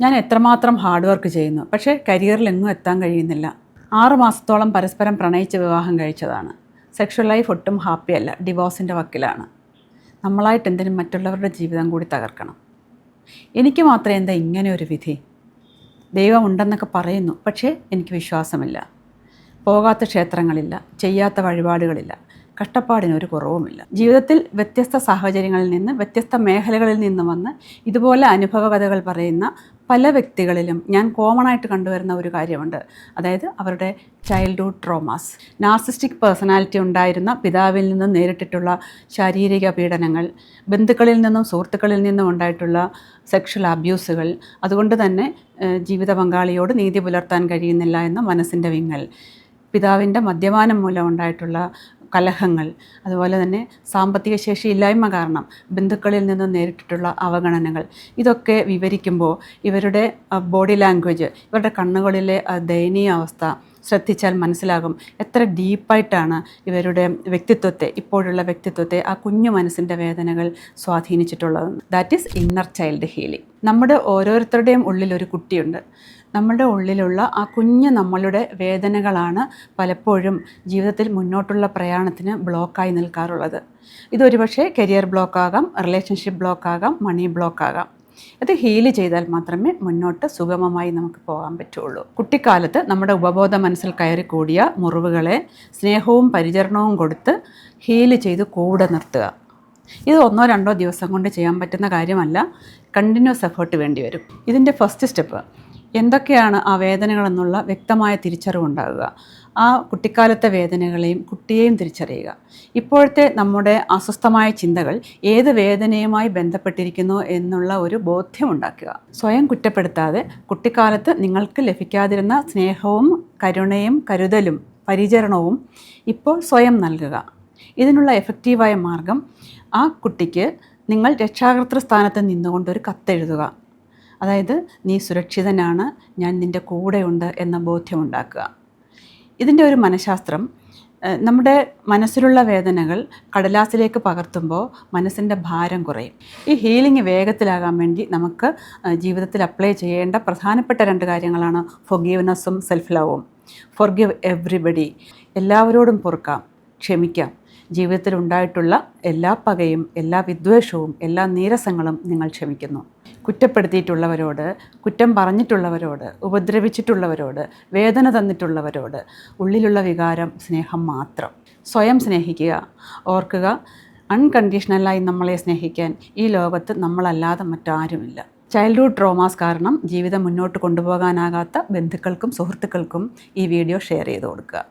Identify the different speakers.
Speaker 1: ഞാൻ എത്രമാത്രം hard work ചെയ്യുന്നു. പക്ഷേ കരിയറിൽ എങ്ങും എത്താൻ കഴിയുന്നില്ല. ആറ് മാസത്തോളം പരസ്പരം പ്രണയിച്ച് വിവാഹം കഴിച്ചതാണ്. സെക്ഷൽ ലൈഫ് ഒട്ടും ഹാപ്പിയല്ല ഡിവോഴ്സിന്റെ വക്കിലാണ്. നമ്മളായിട്ട് എന്തിനും മറ്റുള്ളവരുടെ ജീവിതം കൂടി തകർക്കണം. എനിക്ക് മാത്രമേ എന്താ ഇങ്ങനെ ഒരു വിധി? ദൈവം ഉണ്ടെന്നൊക്കെ പറയുന്നു. പക്ഷേ എനിക്ക് വിശ്വാസമില്ല. പോകാത്ത ക്ഷേത്രങ്ങളില്ല. ചെയ്യാത്ത വഴിപാടുകളില്ല. കഷ്ടപ്പാടിന് ഒരു കുറവുമില്ല. ജീവിതത്തിൽ വ്യത്യസ്ത സാഹചര്യങ്ങളിൽ നിന്ന് വ്യത്യസ്ത മേഖലകളിൽ നിന്ന് വന്ന് ഇതുപോലെ അനുഭവ കഥകൾ പറയുന്ന പല വ്യക്തികളിലും ഞാൻ കോമൺ ആയിട്ട് കണ്ടുവരുന്ന ഒരു കാര്യമുണ്ട്. അതായത് അവരുടെ ചൈൽഡ്ഹുഡ് ട്രോമാസ് നാർസിസ്റ്റിക് പേഴ്സണാലിറ്റി ഉണ്ടായിരുന്ന പിതാവിൽ നിന്നും നേരിട്ടിട്ടുള്ള ശാരീരിക പീഡനങ്ങൾ ബന്ധുക്കളിൽ നിന്നും സുഹൃത്തുക്കളിൽ നിന്നും ഉണ്ടായിട്ടുള്ള സെക്ഷൽ അബ്യൂസുകൾ അതുകൊണ്ട് തന്നെ ജീവിത പങ്കാളിയോട് നീതി പുലർത്താൻ കഴിയുന്നില്ല എന്ന മനസ്സിന്റെ വിങ്ങൽ. പിതാവിന്റെ മദ്യപാനം മൂലം ഉണ്ടായിട്ടുള്ള കലഹങ്ങൾ അതുപോലെ തന്നെ സാമ്പത്തിക ശേഷി ഇല്ലായ്മ കാരണം ബന്ധുക്കളിൽ നിന്ന് നേരിട്ടിട്ടുള്ള അവഗണനകൾ. ഇതൊക്കെ വിവരിക്കുമ്പോൾ ഇവരുടെ ബോഡി ലാംഗ്വേജ് ഇവരുടെ കണ്ണുകളിലെ ദയനീയ അവസ്ഥ ശ്രദ്ധിച്ചാൽ മനസ്സിലാകും എത്ര ഡീപ്പായിട്ടാണ് ഇവരുടെ വ്യക്തിത്വത്തെ ഇപ്പോഴുള്ള വ്യക്തിത്വത്തെ ആ കുഞ്ഞു മനസ്സിന്റെ വേദനകൾ സ്വാധീനിച്ചിട്ടുള്ളത്. That is inner child healing നമ്മുടെ ഓരോരുത്തരുടെയും ഉള്ളിൽ ഒരു കുട്ടിയുണ്ട്. നമ്മുടെ ഉള്ളിലുള്ള ആ കുഞ്ഞ് നമ്മളുടെ വേദനകളാണ് പലപ്പോഴും ജീവിതത്തിൽ മുന്നോട്ടുള്ള പ്രയാണത്തിന് ബ്ലോക്കായി നിൽക്കാറുള്ളത്. ഇതൊരു പക്ഷേ കരിയർ ബ്ലോക്കാകാം റിലേഷൻഷിപ്പ് ബ്ലോക്കാകാം മണി ബ്ലോക്കാകാം അത് ഹീൽ ചെയ്താൽ മാത്രമേ മുന്നോട്ട് സുഗമമായി നമുക്ക് പോകാൻ പറ്റുള്ളൂ. കുട്ടിക്കാലത്ത് നമ്മുടെ ഉപബോധ മനസ്സിൽ കയറി കൂടിയ മുറിവുകളെ സ്നേഹവും പരിചരണവും കൊടുത്ത് ഹീൽ ചെയ്ത് കൂടെ നിർത്തുക. ഇത് ഒന്നോ രണ്ടോ ദിവസം കൊണ്ട് ചെയ്യാൻ പറ്റുന്ന കാര്യമല്ല കണ്ടിന്യൂസ് എഫേർട്ട് വേണ്ടി വരും. ഇതിന്റെ ഫസ്റ്റ് സ്റ്റെപ്പ് എന്തൊക്കെയാണ് ആ വേദനകളെന്നുള്ള വ്യക്തമായ തിരിച്ചറിവുണ്ടാകുക ആ കുട്ടിക്കാലത്തെ വേദനകളെയും കുട്ടിയെയും തിരിച്ചറിയുക. ഇപ്പോഴത്തെ നമ്മുടെ അസ്വസ്ഥമായ ചിന്തകൾ ഏത് വേദനയുമായി ബന്ധപ്പെട്ടിരിക്കുന്നു എന്നുള്ള ഒരു ബോധ്യമുണ്ടാക്കുക. സ്വയം കുറ്റപ്പെടുത്താതെ കുട്ടിക്കാലത്ത് നിങ്ങൾക്ക് ലഭിക്കാതിരുന്ന സ്നേഹവും കരുണയും കരുതലും പരിചരണവും ഇപ്പോൾ സ്വയം നൽകുക. ഇതിനുള്ള എഫക്റ്റീവായ മാർഗം ആ കുട്ടിക്ക് നിങ്ങൾ രക്ഷാകർത്തൃ സ്ഥാനത്ത് നിന്നുകൊണ്ട് ഒരു കത്തെഴുതുക. അതായത് നീ സുരക്ഷിതനാണ് ഞാൻ നിന്റെ കൂടെയുണ്ട് എന്ന ബോധ്യമുണ്ടാക്കുക ഇതിന്റെ ഒരു മനഃശാസ്ത്രം നമ്മുടെ മനസ്സിലുള്ള വേദനകൾ കടലാസിലേക്ക് പകർത്തുമ്പോൾ മനസ്സിന്റെ ഭാരം കുറയും. ഈ ഹീലിംഗ് വേഗത്തിലാകാൻ വേണ്ടി നമുക്ക് ജീവിതത്തിൽ അപ്ലൈ ചെയ്യേണ്ട പ്രധാനപ്പെട്ട രണ്ട് കാര്യങ്ങളാണ് ഫൊഗീവ്നെസ്സും സെൽഫ് ലവും ഫൊർഗിവ് എവ്രിബഡി എല്ലാവരോടും പൊറുക്കാം ക്ഷമിക്കാം. ജീവിതത്തിൽ ഉണ്ടായിട്ടുള്ള എല്ലാ പകയും എല്ലാ വിദ്വേഷവും എല്ലാ നീരസങ്ങളും നിങ്ങൾ ക്ഷമിക്കുന്നു. കുറ്റപ്പെടുത്തിയിട്ടുള്ളവരോട് കുറ്റം പറഞ്ഞിട്ടുള്ളവരോട് ഉപദ്രവിച്ചിട്ടുള്ളവരോട് വേദന തന്നിട്ടുള്ളവരോട് ഉള്ളിലുള്ള വികാരം സ്നേഹം മാത്രം. സ്വയം സ്നേഹിക്കുക. ഓർക്കുക അൺകണ്ടീഷണലായി നമ്മളെ സ്നേഹിക്കാൻ ഈ ലോകത്ത് നമ്മളല്ലാതെ മറ്റാരുമില്ല. ചൈൽഡ്ഹുഡ് ട്രോമാസ് കാരണം ജീവിതം മുന്നോട്ട് കൊണ്ടുപോകാനാകാത്ത ബന്ധുക്കൾക്കും സുഹൃത്തുക്കൾക്കും ഈ വീഡിയോ ഷെയർ ചെയ്ത് കൊടുക്കുക.